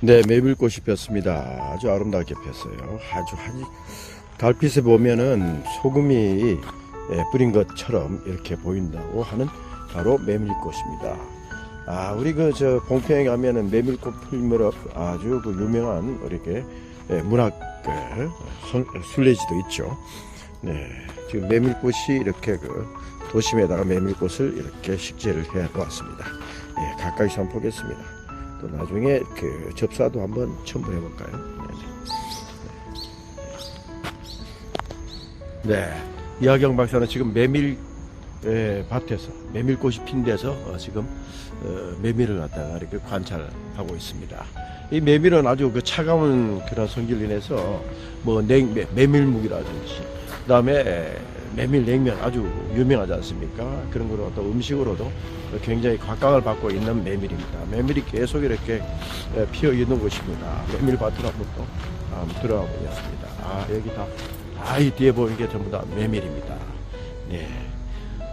네, 메밀꽃이 폈습니다. 아주 아름답게 폈어요. 아주 한 달빛에 보면은 소금이 예, 뿌린 것처럼 이렇게 보인다고 하는 바로 메밀꽃입니다. 아, 우리 그 저 봉평에 가면은 메밀꽃 풀무렵 아주 그 유명한 이렇게 예, 문학 그 선- 순례지도 있죠. 네, 지금 메밀꽃이 이렇게 그 도심에다가 메밀꽃을 이렇게 식재를 해 놓았습니다. 예, 가까이서 한번 보겠습니다. 또 나중에 그 접사도 한번 첨부해 볼까요? 네. 네. 이하경 박사는 지금 메밀 예, 밭에서 메밀꽃이 핀 데서 어, 지금 어, 메밀을 갖다가 이렇게 관찰하고 있습니다. 이 메밀은 아주 그 차가운 그런 성질로 인해서 뭐 냉, 메, 메밀묵이라든지 그다음에 메밀 냉면 아주 유명하지 않습니까? 그런 거로 또 음식으로도 굉장히 각광을 받고 있는 메밀입니다. 메밀이 계속 이렇게 예, 피어 있는 곳입니다. 메밀 밭을 한번 또 한번 들어가 보겠습니다. 아 여기 다, 아, 이 뒤에 보이는 게 전부 다 메밀입니다. 네.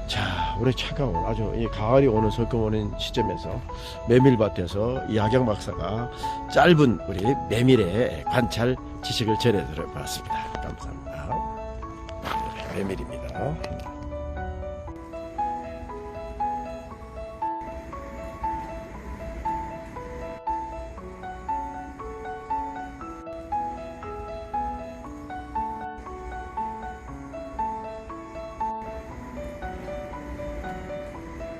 자, 올해 차가운 아주 이 가을이 오는 설금 오는 시점에서 메밀밭에서 이하경 박사가 짧은 우리 메밀의 관찰 지식을 전해 드려 봤습니다. 감사합니다. 네, 메밀입니다.